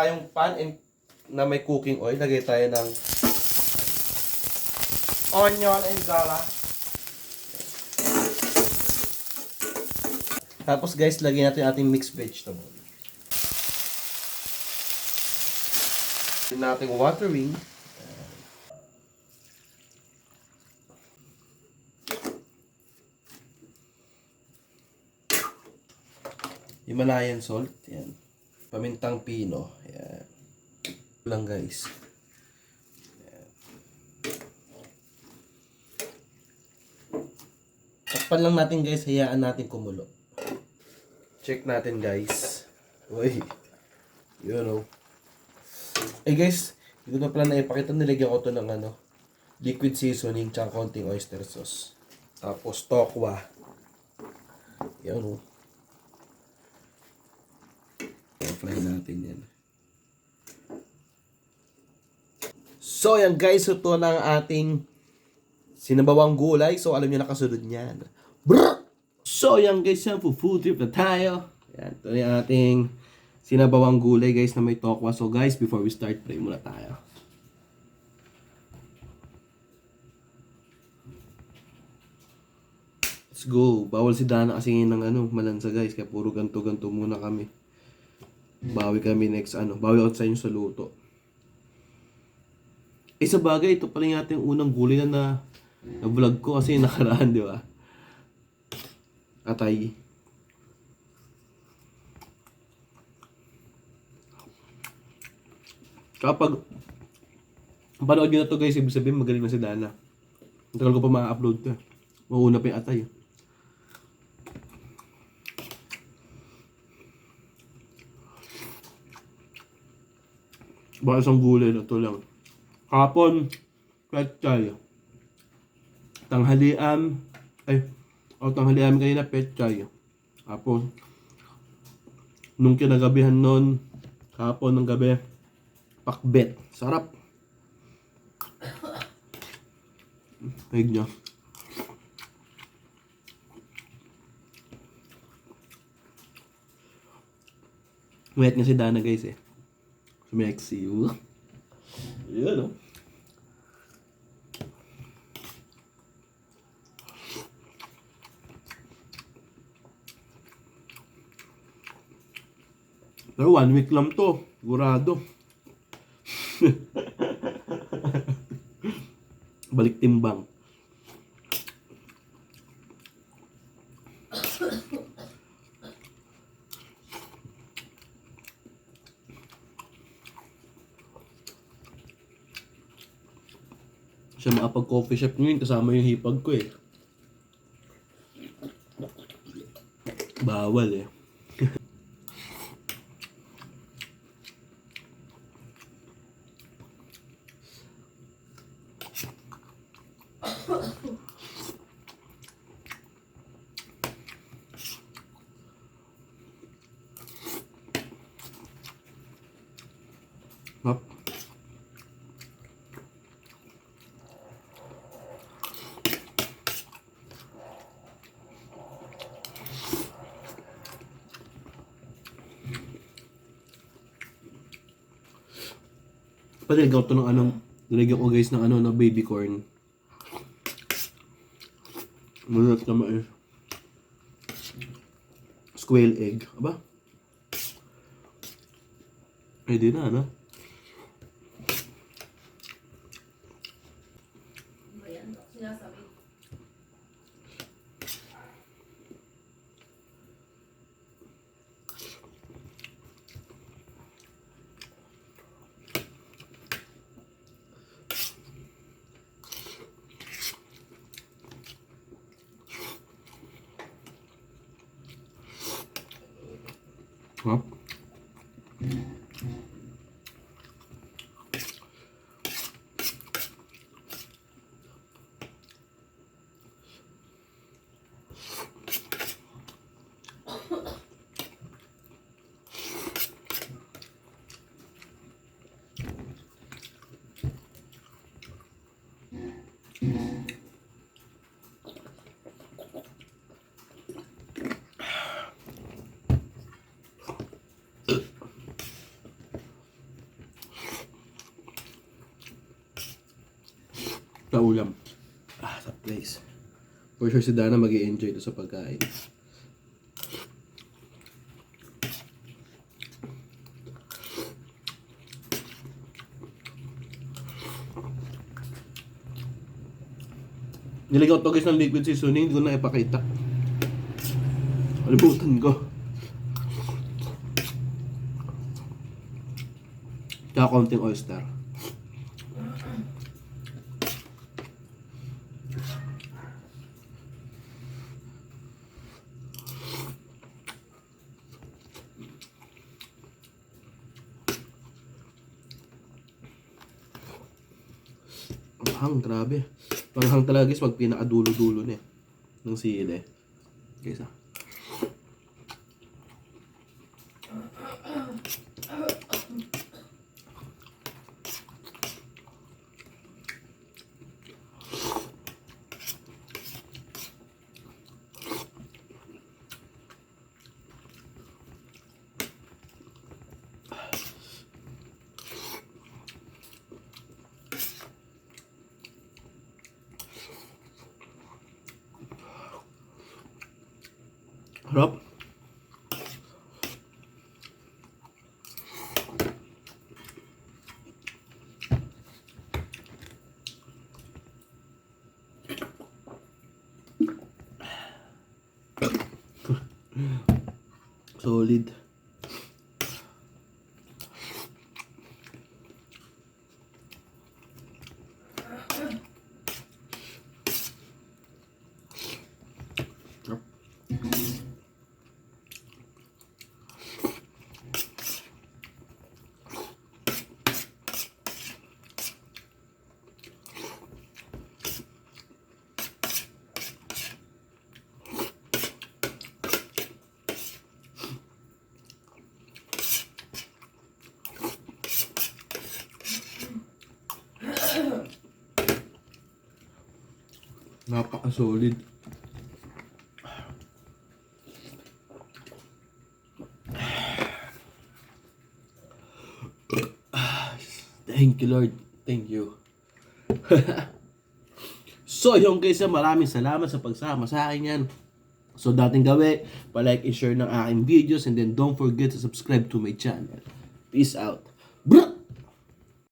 tayong pan and na may cooking oil. Lagay tayo ng onion and garlic. Tapos guys, lagyan natin ating mixed vegetable. Yung nating watering. Himalayan salt. Yan. Pamintang pino. Yan. Ito lang guys. Yan. Takpan lang natin guys. Hayaan natin kumulo. Check natin guys. Uy. Yun know. Eh guys, ko na pala naipakita. Nilagyan ko to ng ano, liquid seasoning tsaka konting oyster sauce. Tapos tokwa. Yan o. I-fry natin yan. So yan guys, ito na ang ating sinabawang gulay. So alam niyo nakasunod niyan. Brr! So yan guys, yan po food trip na tayo. Yan, ito na ating sinabawang gulay guys na may tokwa. So guys, before we start, pray muna tayo. Let's go. Bawal si Dana kasi ng ano, malansa guys. Kaya puro ganto-ganto muna kami. Bawi kami next ano. Bawi out sa inyo sa luto. Eh sa bagay, ito pala yung ating unang gulay na na, na vlog ko kasi nakaraan, di ba? Atay. Kapag panood nyo na to guys, ibig sabihin magaling na si Dana. Ang ko pa ma-upload to. Mauna pa yung atay. Baka isang gulay na to lang. Kapon, petchay. Tanghalian, ay, o tanghalian kanina, petchay. Kapon, nung kinagabihan nun, kapon ng gabi, pakbet. Sarap. Pahig niya. Wet nga si Dana guys eh. Sumexy. Yun oh. Pero one week lang to. Sigurado. Balik timbang. Siya makapag coffee shop ngayon kasama yung hipag ko eh. Bawal eh. Palagyan ko to ng anong, nilagyan ko guys ng ano na baby corn. Manat naman eh. Square egg. Aba? Ay, di na, ano? Ayan, sinasabi. Hop. Na ulam. Ah, sa place. For sure si Dana mag enjoy ito sa pagkain. Nilagaw to guys ng liquid seasoning, hindi ko na ipakita. Kalibutan ko. Tsaka konting oyster. Ang hang, grabe. Panghang talaga guys, pag pinakadulo-dulo na eh. Ng sili. Guys ah. Harap. Solid. Napaka-solid. Thank you, Lord. Thank you. so, yung guys, maraming salamat sa pagsama sa akin yan. So, dating gawi, palike and share ng aking videos and then don't forget to subscribe to my channel. Peace out.